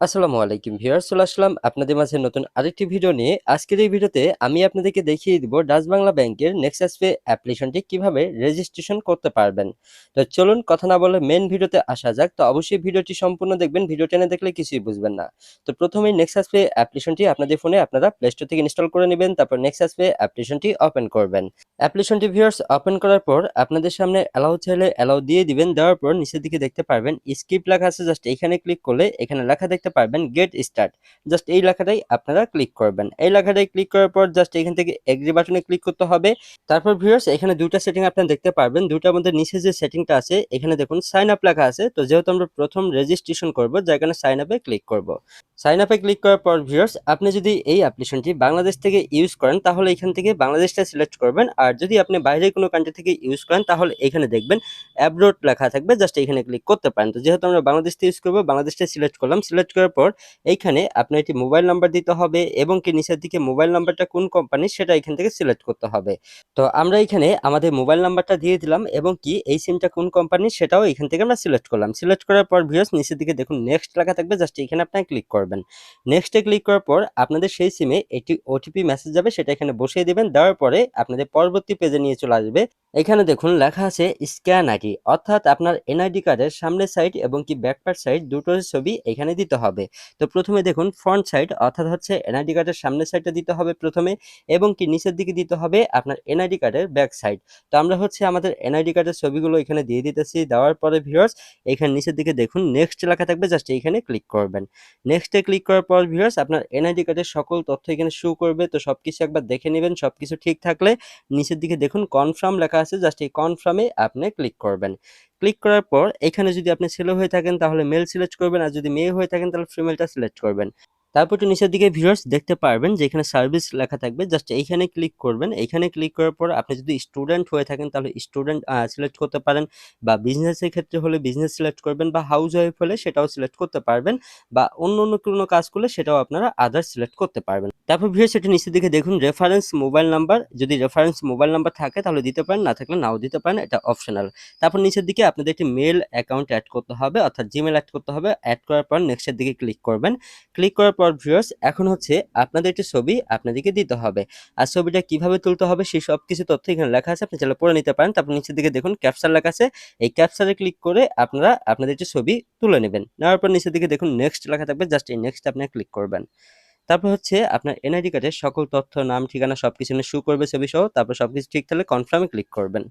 আসসালামু আলাইকুম ভিউয়ার্স, চলে আসলাম আপনাদের মাঝে নতুন আরেকটি ভিডিও নিয়ে। আজকের এই ভিডিওতে আমি আপনাদেরকে দেখিয়ে দিব ডাচ বাংলা ব্যাংকের নেক্সাস পে অ্যাপ্লিকেশনটি কীভাবে রেজিস্ট্রেশন করতে পারবেন। তো চলুন কথা না বলে মেন ভিডিওতে আসা যাক। তো অবশ্যই ভিডিওটি সম্পূর্ণ দেখবেন, ভিডিও টেনে দেখলে কিছুই বুঝবেন না। তো প্রথমেই নেক্সাস পে অ্যাপ্লিকেশনটি আপনাদের ফোনে আপনারা প্লে স্টোর থেকে ইনস্টল করে নেবেন, তারপর নেক্সাস পে অ্যাপ্লিকেশনটি ওপেন করবেন। অ্যাপ্লিকেশনটি ভিউয়ার্স ওপেন করার পর আপনাদের সামনে অ্যালাউ চাইলে অ্যালাউ দিয়ে দিবেন। দেওয়ার পর নিচের দিকে দেখতে পারবেন স্কিপ লেখা আছে জাস্ট এখানে ক্লিক করলে এখানে লেখা দেখতে পারবেন গেট স্টার্ট জাস্ট এই লেখাটাই আপনারা ক্লিক করবেন। এই লেখাটাই ক্লিক করার পর জাস্ট এখান থেকে এগ্রি বাটনে ক্লিক করতে হবে। তারপর ভিউয়ার্স এখানে দুটা সেটিং আপনারা দেখতে পারবেন। দুটার মধ্যে নিচে যে সেটিংটা আছে, এখানে দেখুন সাইন আপ লেখা আছে। তো যেহেতু আমরা প্রথম রেজিস্ট্রেশন করব, যার কারণে সাইন আপে ক্লিক করব। সাইন আপে ক্লিক করার পর ভিউয়ার্স আপনি যদি এই অ্যাপ্লিকেশনটি বাংলাদেশ থেকে ইউজ করেন, তাহলে এখান থেকে বাংলাদেশটা সিলেক্ট করবেন। আর যদি আপনি বাইরে কোনো কান্ট্রি থেকে ইউজ করেন, তাহলে এখানে দেখবেন অ্যাব্রোড লেখা থাকবে জাস্ট এখানে ক্লিক করতে পারেন। তো যেহেতু আমরা বাংলাদেশ থেকে ইউজ করব, বাংলাদেশটা সিলেক্ট করলাম। সিলেক্ট করার পর, এইখানে আপনার একটি মোবাইল নাম্বার দিতে হবে এবং কি নিচের দিকে মোবাইল নাম্বারটা কোন কোম্পানির সেটা এখান থেকে সিলেক্ট করতে হবে। তো আমরা এখানে আমাদের মোবাইল নাম্বারটা দিয়ে দিলাম এবং কি এই সিমটা কোন কোম্পানির সেটাও এখান থেকে আমরা সিলেক্ট করলাম। সিলেক্ট করার পর ভিউয়ার্স নিচের দিকে দেখুন নেক্সট লেখা থাকবে জাস্ট এখানে আপনার ক্লিক করবেন। নেক্সটে ক্লিক করার পর আপনাদের সেই সিমে একটি ওটিপি মেসেজ যাবে, সেটা এখানে বসিয়ে দেবেন। দেওয়ার পরে আপনাদের পরবর্তী পেজে নিয়ে চলে আসবে। এখানে দেখুন, লেখা আছে স্ক্যান আইডি অর্থাৎ আপনার এনআইডি কার্ডের সামনের সাইড এবং কি ব্যাকপার্ট সাইড দুটোর ছবি এখানে দিতে হবে। তো প্রথমে দেখুন ফ্রন্ট সাইড অর্থাৎ হচ্ছে এনআইডি কার্ডের সামনের সাইডটা দিতে হবে প্রথমে, এবং কি নিচের দিকে দিতে হবে আপনার এনআইডি কার্ডের ব্যাক সাইড তো আমরা হচ্ছে আমাদের এনআইডি কার্ডের ছবিগুলো এখানে দিয়ে দিতেছি। দেওয়ার পরে ভিউয়ার্স এখানে নিচের দিকে দেখুন নেক্সট লেখা থাকবে জাস্ট এইখানে ক্লিক করবেন। নেক্সটে ক্লিক করার পর ভিউয়ার্স আপনার এনআইডি কার্ডের সকল তথ্য এখানে শো করবে। তো সব কিছু একবার দেখে নেবেন সব কিছু ঠিক থাকলে নিচের দিকে দেখুন কনফার্ম লেখা আছে জাস্ট এই কনফার্মে আপনি ক্লিক করবেন। ক্লিক করার পর এখানে যদি আপনি ছেলে হয়ে থাকেন, তাহলে মেল সিলেক্ট করবেন, আর যদি মেয়ে হয়ে থাকেন, তাহলে ফিমেলটা সিলেক্ট করবেন। তারপর একটু নিচের দিকে ভিউয়ার্স দেখতে পারবেন যে এখানে সার্ভিস লেখা থাকবে। জাস্ট এইখানে ক্লিক করবেন। এইখানে ক্লিক করার পর আপনি যদি স্টুডেন্ট হয়ে থাকেন, তাহলে স্টুডেন্ট সিলেক্ট করতে পারেন বা বিজনেসের ক্ষেত্রে হলে বিজনেস সিলেক্ট করবেন বা হাউস ওয়াইফ হলে সেটাও সিলেক্ট করতে পারবেন বা অন্য অন্য কোনো কাজ করলে সেটাও আপনারা আদার সিলেক্ট করতে পারবেন। তারপর ভিউয়ার্স এটা নিচের দিকে দেখুন রেফারেন্স মোবাইল নাম্বার যদি রেফারেন্স মোবাইল নাম্বার থাকে, তাহলে দিতে পারেন, না থাকলে নাও দিতে পারেন, এটা অপশনাল তারপর নিচের দিকে আপনাদের একটি মেল অ্যাকাউন্ট অ্যাড করতে হবে, অর্থাৎ জিমেল অ্যাড করতে হবে। অ্যাড করার পর নেক্সটের দিকে ক্লিক করবেন। ক্লিক করার পর ভিউয়ার্স এখন হচ্ছে আপনাদের একটি ছবি আপনাদেরকে দিতে হবে। আর ছবিটা কীভাবে তুলতে হবে সেই সব কিছু তথ্য এখানে লেখা আছে, আপনি চাইলে পড়ে নিতে পারেন। তারপর নিচের দিকে দেখুন ক্যাপচার লেখা আছে। এই ক্যাপচারে ক্লিক করে আপনারা আপনাদের একটি ছবি তুলে নেবেন। নেওয়ার পর নিচের দিকে দেখুন নেক্সট লেখা থাকবে জাস্ট এই নেক্সট আপনি ক্লিক করবেন। তারপর হচ্ছে আপনার এনআইডি কার্ডের সকল তথ্য, নাম, ঠিকানা সব সবকিছু শু করবে ছবি সহ তারপর সবকিছু ঠিক থাকলে কনফার্মে ক্লিক করবেন।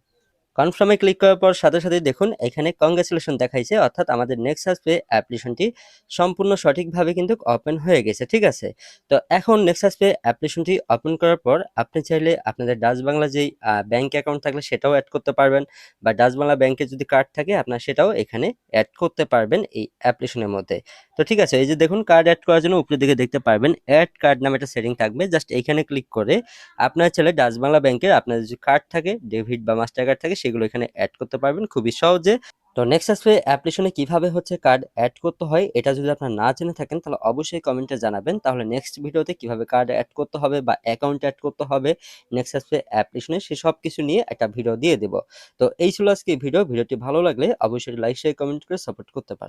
কনফার্মে ক্লিক করার পর সাথে সাথে দেখুন, এখানে কংগ্রেচুলেশন দেখাইছে, অর্থাৎ আমাদের নেক্সাস পে অ্যাপ্লিকেশনটি সম্পূর্ণ সঠিকভাবে কিন্তু ওপেন হয়ে গেছে, ঠিক আছে? তো এখন নেক্সাস পে অ্যাপ্লিকেশনটি ওপেন করার পর আপনি চাইলে আপনাদের ডাচ বাংলা যেই ব্যাঙ্ক অ্যাকাউন্ট থাকলে সেটাও অ্যাড করতে পারবেন, বা ডাচ বাংলা ব্যাংকে যদি কার্ড থাকে, আপনার সেটাও এখানে অ্যাড করতে পারবেন এই অ্যাপ্লিকেশনের মধ্যে। তো ঠিক আছে, এই যে দেখুন কার্ড অ্যাড করার জন্য উপরের দিকে দেখতে পারবেন অ্যাড কার্ড নামে একটা সেটিং থাকবে জাস্ট এইখানে ক্লিক করে আপনার ছেলে ডাচ বাংলা ব্যাংকের আপনার যদি কার্ড থাকে ডেবিট বা মাস্টার কার্ড থাকে সেগুলো এখানে অ্যাড করতে পারবেন। খুবই সহজে। তো নেক্সট আসবে অ্যাপ্লিকেশনে কীভাবে হচ্ছে কার্ড অ্যাড করতে হয়, এটা যদি আপনার না জেনে থাকেন, তাহলে অবশ্যই কমেন্টে জানাবেন। তাহলে নেক্সট ভিডিওতে কীভাবে কার্ড অ্যাড করতে হবে বা অ্যাকাউন্ট অ্যাড করতে হবে নেক্সট আসবে অ্যাপ্লিকেশনে সে সব কিছু নিয়ে একটা ভিডিও দিয়ে দেব। তো এই ছিল আজকে ভিডিও ভিডিওটি ভালো লাগলে অবশ্যই লাইক শেয়ার কমেন্ট করে সাপোর্ট করতে পারেন।